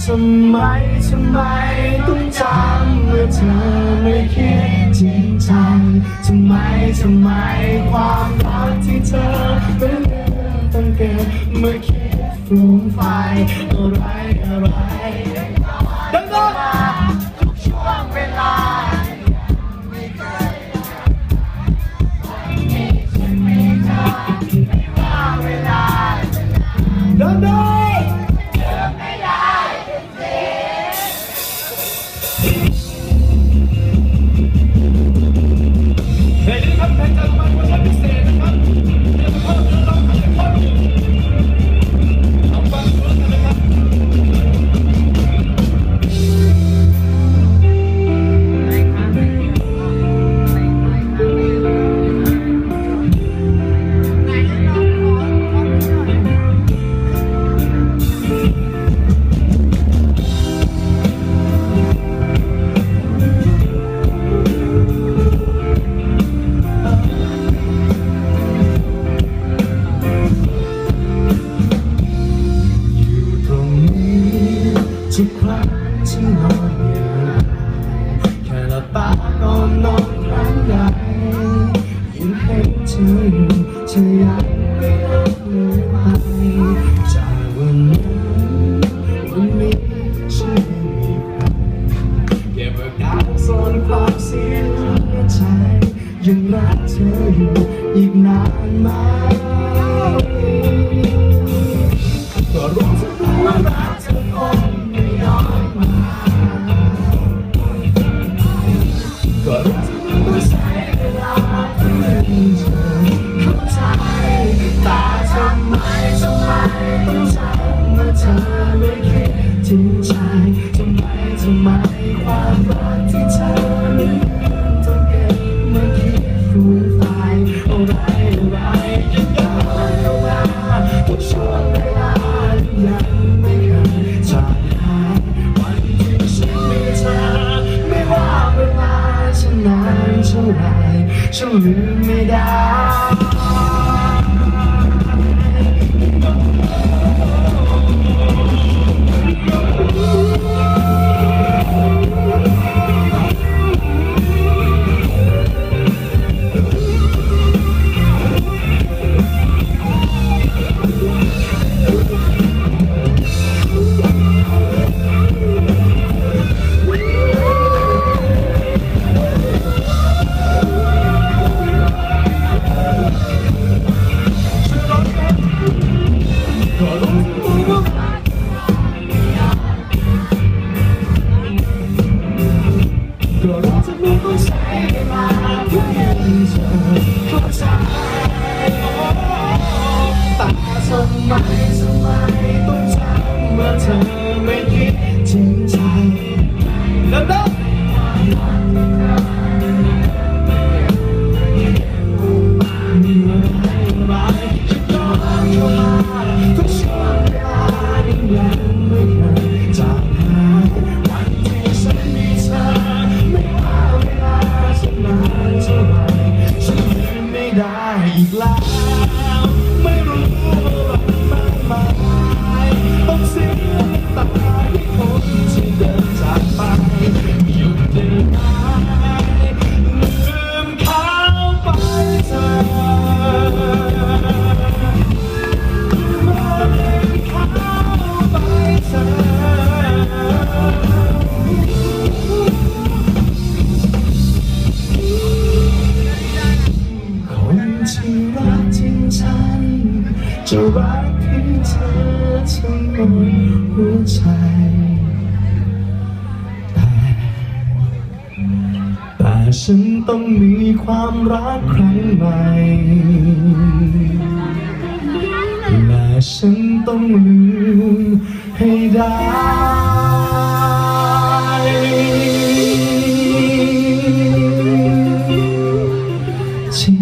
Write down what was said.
ทำไมทำไมต้องจำเมื่อเธอไม่คิดจริงจังทำไมทำไมความรักที่เธอเป็นเรื่องต้องเกิดเมื่อคิดฟุ้งไฟอะไรอะไร ทุกครั้งที่นอนอยู่แค่ละตาตอนนอนครั้งใดยิ่งเห็นเธออยู่เธออยากไป ฉันลืมไม่ได้ จะรักให้เธอทั้งหมดหัวใจแต่แต่ฉันต้องมีความรักครั้งใหม่และฉันต้องลืมให้ได้情。